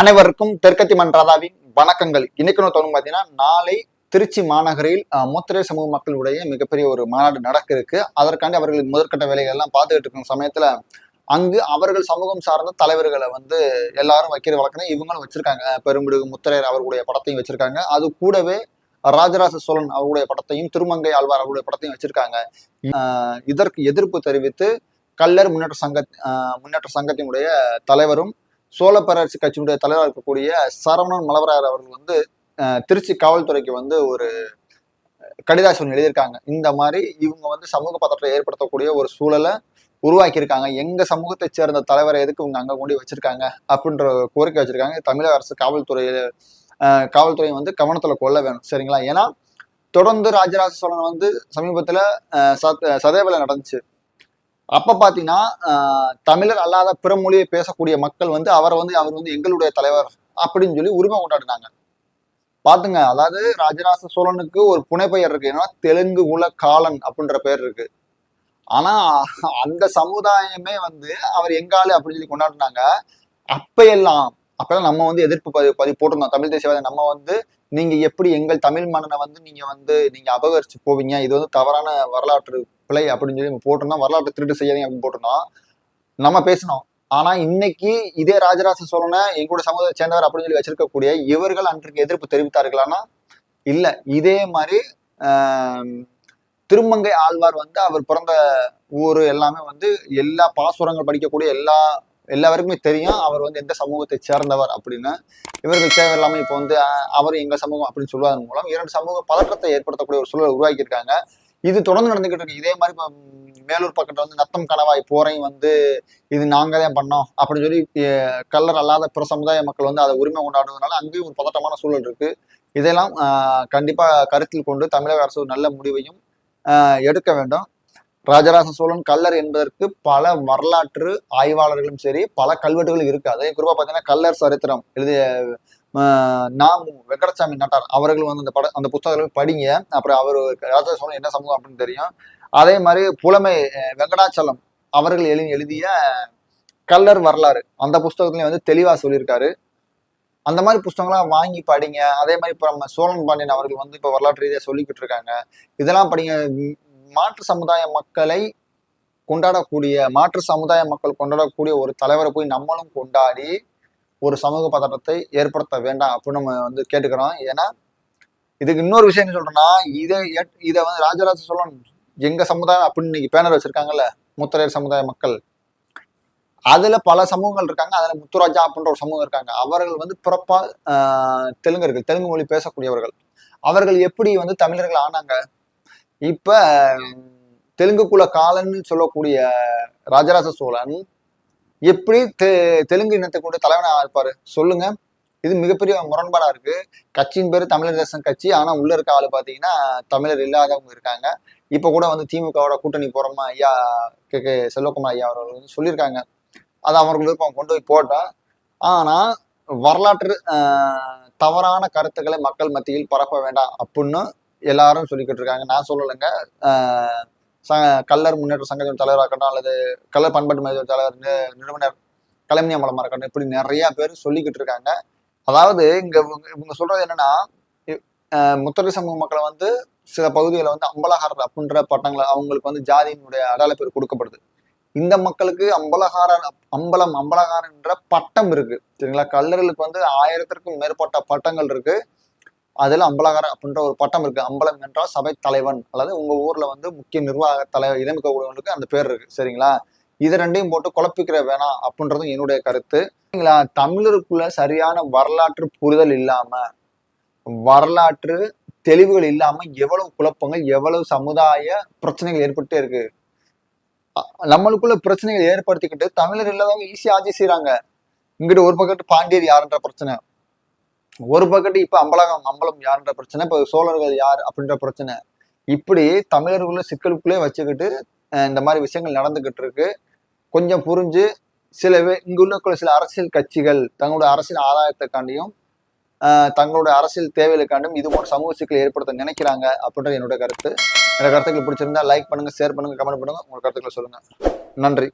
அனைவருக்கும் தெற்கத்தி மன்றாதாவின் வணக்கங்கள். இன்னைக்கு தோணும் பார்த்தீங்கன்னா நாளை திருச்சி மாநகரில் முத்திரை சமூக மக்களுடைய மிகப்பெரிய ஒரு மாநாடு நடக்க இருக்கு அதற்காண்டி அவர்கள் முதற்கட்ட வேலைகள் எல்லாம் பார்த்துக்கிட்டு இருக்கும் சமயத்துல அங்கு அவர்கள் சமூகம் சார்ந்த தலைவர்களை வந்து எல்லாரும் வைக்கிற வழக்கம் இவங்களும் வச்சிருக்காங்க. பெரும்பிடுகு முத்திரையர் அவர்களுடைய படத்தையும் வச்சிருக்காங்க. அது கூடவே ராஜராஜ சோழன் அவருடைய படத்தையும் திருமங்கை ஆழ்வார் அவருடைய படத்தையும் வச்சிருக்காங்க. இதற்கு எதிர்ப்பு தெரிவித்து கல்லர் முன்னேற்ற சங்க முன்னேற்ற சங்கத்தினுடைய தலைவரும் சோழ பேரரசு கட்சியினுடைய தலைவராக இருக்கக்கூடிய சரவணன் மலவராயர் அவர்கள் வந்து திருச்சி காவல்துறைக்கு வந்து ஒரு கடிதாசம் எழுதியிருக்காங்க. இந்த மாதிரி இவங்க வந்து சமூக பதற்றத்தை ஏற்படுத்தக்கூடிய ஒரு சூழலை உருவாக்கியிருக்காங்க. எங்க சமூகத்தை சேர்ந்த தலைவரை எதுக்கு இவங்க அங்க கொண்டு வச்சிருக்காங்க அப்படின்ற கோரிக்கை வச்சிருக்காங்க. தமிழக அரசு காவல்துறையில காவல்துறையை காவல்துறை வந்து கவனத்துல கொள்ள வேணும். சரிங்களா? ஏன்னா தொடர்ந்து ராஜராஜ சோழன் வந்து சமீபத்துல அஹ், சத- சதேவில நடந்துச்சு. அப்ப பாத்தீங்கன்னா ஆஹ், தமிழர் அல்லாத பிற மொழியை பேசக்கூடிய மக்கள் வந்து அவரை வந்து அவர் வந்து எங்களுடைய தலைவர் அப்படின்னு சொல்லி உரிமை கொண்டாடினாங்க. பாத்துங்க அதாவது ராஜராஜ சோழனுக்கு ஒரு புனைப்பெயர் இருக்கு. ஏன்னா தெலுங்கு குல காலன் அப்படின்ற பெயர் இருக்கு. ஆனா அந்த சமுதாயமே வந்து அவர் எங்காலு அப்படின்னு சொல்லி கொண்டாடினாங்க. அப்பையெல்லாம் அப்பெல்லாம் நம்ம வந்து எதிர்ப்பு பதிவு பதிவு போட்டிருந்தோம். தமிழ் தேசியவாத நம்ம வந்து நீங்க எப்படி எங்கள் தமிழ் மன்னனை வந்து நீங்க வந்து நீங்க அபகரிச்சு போவீங்க? இது வந்து தவறான வரலாற்று பிழை அப்படின்னு சொல்லி நம்ம போட்டிருந்தோம். வரலாற்று திருட்டு செய்யாதீங்க அப்படின்னு போட்டிருந்தோம். நம்ம பேசினோம். ஆனா இன்னைக்கு இதே ராஜராஜ சோழனை எங்களோட சமூகத்தை சேர்ந்தவர் அப்படின்னு சொல்லி வச்சிருக்கக்கூடிய இவர்கள் அன்றைக்கு எதிர்ப்பு தெரிவித்தார்களானா இல்ல. இதே மாதிரி திருமங்கை ஆழ்வார் வந்து அவர் பிறந்த ஊர் எல்லாமே வந்து எல்லா பாசுரங்கள் படிக்கக்கூடிய எல்லா எல்லாருக்குமே தெரியும். அவர் வந்து எந்த சமூகத்தை சேர்ந்தவர் அப்படின்னு. இவர்கள் தேவையில்லாம இப்போ வந்து அவர் எங்க சமூகம் அப்படின்னு சொல்வதன் மூலம் இரண்டு சமூக பதற்றத்தை ஏற்படுத்தக்கூடிய ஒரு சூழலை உருவாக்கியிருக்காங்க. இது தொடர்ந்து நடந்துகிட்டு இருக்கு. இதே மாதிரி மேலூர் பக்கத்துல வந்து நத்தம் கணவாய் போரையும் வந்து இது நாங்க தான் பண்ணோம் அப்படின்னு சொல்லி கல்லர் அல்லாத பிற சமுதாய மக்கள் வந்து அதை உரிமை கொண்டாடுறதுனால அங்கேயும் ஒரு பதட்டமான சூழல் இருக்கு. இதெல்லாம் ஆஹ், கண்டிப்பா கருத்தில் கொண்டு தமிழக அரசு ஒரு நல்ல முடிவையும் ஆஹ், எடுக்க வேண்டும். ராஜராஜ சோழன் கல்லர் என்பதற்கு பல வரலாற்று ஆய்வாளர்களும் சரி பல கல்வெட்டுகளும் இருக்கு. அதே குறிப்பா பாத்தீங்கன்னா கல்லர் சரித்திரம் எழுதிய நாமு வெங்கடசாமி நட்டார். அவர்கள் வந்து அந்த பட அந்த புத்தகங்களை படிங்க. அப்புறம் அவர் ராஜராஜ சோழன் என்ன சமூகம் அப்படின்னு தெரியும். அதே மாதிரி புலமை வெங்கடாச்சலம் அவர்கள் எழுதி எழுதிய கல்லர் வரலாறு. அந்த புஸ்தகத்துலேயும் வந்து தெளிவாக சொல்லியிருக்காரு. அந்த மாதிரி புஸ்தகங்கள்லாம் வாங்கி படிங்க. அதே மாதிரி இப்போ நம்ம சோழன் பாண்டியன் அவர்கள் வந்து இப்போ வரலாற்று ரீதியாக சொல்லிக்கிட்டு இருக்காங்க இதெல்லாம் படிங்க. மாற்று சமுதாய மக்களை கொண்டாடக்கூடிய மாற்று சமுதாய மக்கள் கொண்டாடக்கூடிய ஒரு தலைவரை போய் நம்மளும் கொண்டாடி ஒரு சமூக பதட்டத்தை ஏற்படுத்த வேண்டாம் அப்படின்னு நம்ம வந்து கேட்டுக்கிறோம். ஏன்னா இதுக்கு இன்னொரு விஷயம் என்ன சொல்றேன்னா இதை இதை வந்து ராஜராஜ சோழன் எங்க சமுதாயம் அப்படின்னு இன்னைக்கு பேனர் வச்சிருக்காங்கல்ல முத்தரையர் சமுதாய மக்கள். அதுல பல சமூகங்கள் இருக்காங்க. அதுல முத்துராஜா அப்படின்ற ஒரு சமூகம் இருக்காங்க. அவர்கள் வந்து பிறப்பா ஆஹ், தெலுங்கர்கள் தெலுங்கு மொழி பேசக்கூடியவர்கள். அவர்கள் எப்படி வந்து தமிழர்கள் ஆனாங்க? இப்ப தெலுங்கு குல காலன்னு சொல்லக்கூடிய ராஜராஜ சோழன் எப்படி தெ தெலுங்கு இனத்தை கொண்டு தலைவனாக இருப்பாரு சொல்லுங்க. இது மிகப்பெரிய முரண்பாடா இருக்கு. கட்சியின் பேர் தமிழர் தேசம் கட்சி. ஆனா உள்ள இருக்க ஆளு பாத்தீங்கன்னா தமிழர் இல்லாதவங்க இருக்காங்க. இப்ப கூட வந்து திமுகவோட கூட்டணி போறோமா ஐயா கே கே செல்வகுமார் ஐயா அவர்கள் வந்து சொல்லியிருக்காங்க. அது அவர்கள் விருப்பம் கொண்டு போய் போட்டோம் ஆனா வரலாற்று தவறான கருத்துக்களை மக்கள் மத்தியில் பரப்ப வேண்டாம் அப்படின்னு எல்லாரும் சொல்லிக்கிட்டு இருக்காங்க. நான் சொல்லலைங்க. ஆஹ், ச- கல்லர் முன்னேற்ற சங்கத்தின் தலைவராக இருக்கட்டும் அல்லது கல்லர் பண்பாட்டு மையத்தின் தலைவர் நி- நிறுவனர் கலைஞர் மலமா இருக்கட்டும் இப்படி நிறைய பேர் சொல்லிக்கிட்டு இருக்காங்க. அதாவது இங்க இவங்க சொல்கிறது சொல்றது என்னன்னா முத்தரை சமூக மக்களை வந்து சில பகுதிகளை வந்து அம்பலகாரர் அப்படின்ற பட்டங்களை அவங்களுக்கு வந்து ஜாதியினுடைய அடையாள பேர் கொடுக்கப்படுது. இந்த மக்களுக்கு அம்பலகார அம்பலம் அம்பலகாரன்ற பட்டம் இருக்கு. சரிங்களா? கல்லர்களுக்கு வந்து ஆயிரத்திற்கும் மேற்பட்ட பட்டங்கள் இருக்கு. அதுல அம்பலகாரர் அப்படின்ற ஒரு பட்டம் இருக்கு. அம்பலம் என்றால் சபை தலைவன். அல்லது உங்க ஊர்ல வந்து முக்கிய நிர்வாக தலைவர் இளமிக்கக்கூடியவங்களுக்கு அந்த பேர் இருக்கு. சரிங்களா? இது ரெண்டையும் போட்டு குழப்பிக்கிற வேணாம் அப்படின்றதும் என்னுடைய கருத்து. சரிங்களா? தமிழருக்குள்ள சரியான வரலாற்று புரிதல் இல்லாம வரலாற்று தெளிவுகள் இல்லாம எவ்வளவு குழப்பங்கள் எவ்வளவு சமுதாய பிரச்சனைகள் ஏற்பட்டே இருக்கு. நம்மளுக்குள்ள பிரச்சனைகள் ஏற்படுத்திக்கிட்டு தமிழர் இல்லாதவங்க ஈஸியாக ஆட்சி செய்யறாங்க இங்கிட்டு ஒரு பக்கத்து பாண்டியர் யாருன்ற பிரச்சனை. ஒரு பக்கத்து இப்போ அம்பலகம் அம்பலம் யாருன்ற பிரச்சனை இப்போ சோழர்கள் யார் அப்படின்ற பிரச்சனை. இப்படி தமிழர்களுள்ள சிக்கலுக்குள்ளே வச்சுக்கிட்டு இந்த மாதிரி விஷயங்கள் நடந்துகிட்டு இருக்கு. கொஞ்சம் புரிஞ்சு சில இங்குள்ள உள்ள சில அரசியல் கட்சிகள் தங்களோட அரசியல் ஆதாயத்துக்காண்டியும் தங்களுடைய தங்களோட அரசியல் தேவைகளுக்காண்டும் இது போன்ற சமூக சிக்கலை ஏற்படுத்த நினைக்கிறாங்க அப்படின்றது என்னோட கருத்து. என்னோட கருத்துக்கள் பிடிச்சிருந்தா லைக் பண்ணுங்க ஷேர் பண்ணுங்க கமெண்ட் பண்ணுங்க. உங்களோட கருத்துக்களை சொல்லுங்க. நன்றி.